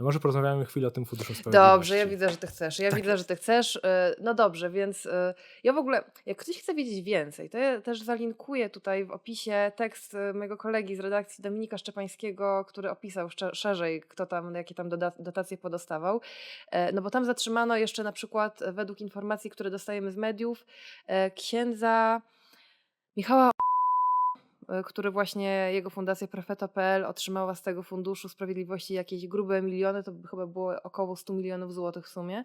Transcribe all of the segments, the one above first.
Może porozmawiamy chwilę o tym Funduszu Sprawiedliwości. Dobrze, ja widzę, że ty chcesz. Ja Tak. widzę, że ty chcesz. Y, No dobrze, więc y, ja w ogóle, jak ktoś chce wiedzieć więcej, to ja też zalinkuję tutaj w opisie tekst y, mojego kolegi z redakcji Dominika Szczepańskiego, który opisał szerzej, kto tam, jakie tam dotacje podostawał. E, No bo tam zatrzymano jeszcze na przykład, e, według informacji, które dostajemy z mediów, e, księdza Michała e, który właśnie jego fundacja Profeto.pl otrzymała z tego funduszu sprawiedliwości jakieś grube miliony, to chyba było około 100 milionów złotych w sumie.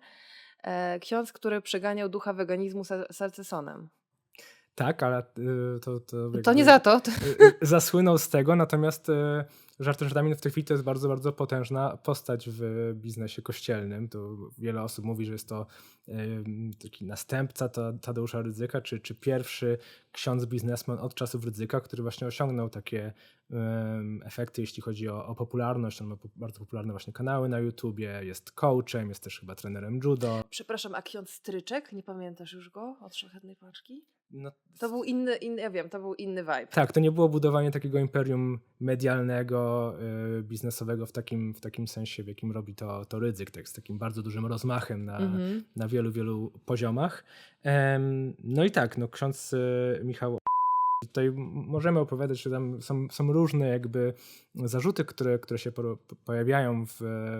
E, Ksiądz, który przeganiał ducha weganizmu sa- salcesonem. Tak, ale y, to... To, To nie za to. y, y, zasłynął z tego, natomiast żartem żartami w tej chwili to jest bardzo, bardzo potężna postać w biznesie kościelnym. To wiele osób mówi, że jest to taki następca Ta- Tadeusza Rydzyka, czy, czy pierwszy ksiądz biznesmen od czasów Rydzyka, który właśnie osiągnął takie efekty, jeśli chodzi o, o popularność. On ma bardzo popularne właśnie kanały na YouTubie, jest coachem, jest też chyba trenerem judo. Przepraszam, a ksiądz Stryczek, nie pamiętasz już go od Szlachetnej Paczki? No, To był inny, inny, ja wiem, to był inny vibe. Tak, to nie było budowanie takiego imperium medialnego, y, biznesowego w takim, w takim sensie, w jakim robi to, to Rydzyk, tak, z takim bardzo dużym rozmachem na, Mhm. na wielu, wielu poziomach. No i tak, no ksiądz y, Michał Tutaj możemy opowiadać, że tam są, są różne jakby zarzuty, które, które się po, pojawiają w,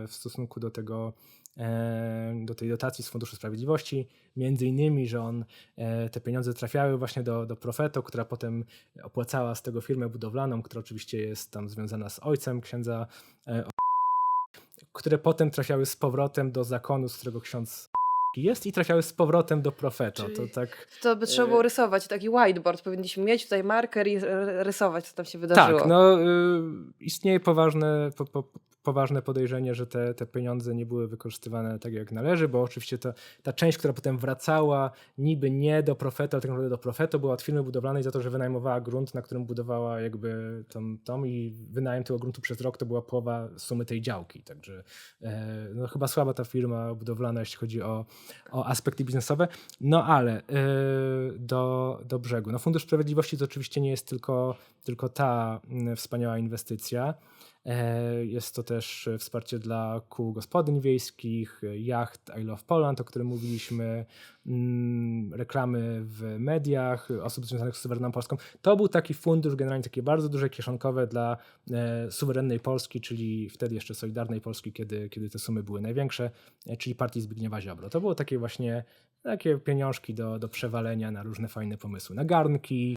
w stosunku do tego, e, do tej dotacji z Funduszu Sprawiedliwości. Między innymi, że on, e, te pieniądze trafiały właśnie do, do Profeto, która potem opłacała z tego firmę budowlaną, która oczywiście jest tam związana z ojcem księdza, e, które potem trafiały z powrotem do zakonu, z którego ksiądz jest i trafiały z powrotem do Profeto. To tak... To by trzeba było rysować, taki whiteboard. Powinniśmy mieć tutaj marker i rysować, co tam się wydarzyło. Tak, no y, istnieje poważne, po, po, poważne podejrzenie, że te, te pieniądze nie były wykorzystywane tak jak należy, bo oczywiście ta, ta część, która potem wracała niby nie do Profeto, ale tak naprawdę do Profeto, była od firmy budowlanej za to, że wynajmowała grunt, na którym budowała jakby tą, tą i wynajem tego gruntu przez rok to była połowa sumy tej działki, także e, no, chyba słaba ta firma budowlana, jeśli chodzi o, o aspekty biznesowe. No ale y, do, do brzegu. No Fundusz Sprawiedliwości to oczywiście nie jest tylko, tylko ta mm, wspaniała inwestycja. E, Jest to też e, wsparcie dla kół gospodyń wiejskich, e, jacht I Love Poland, o którym mówiliśmy, mm, reklamy w mediach, osób związanych z suwerenną Polską. To był taki fundusz, generalnie takie bardzo duże kieszonkowe dla suwerennej Polski, czyli wtedy jeszcze Solidarnej Polski, kiedy, kiedy te sumy były największe, czyli partii Zbigniewa Ziobro. To było takie właśnie takie pieniążki do, do przewalenia na różne fajne pomysły, na garnki,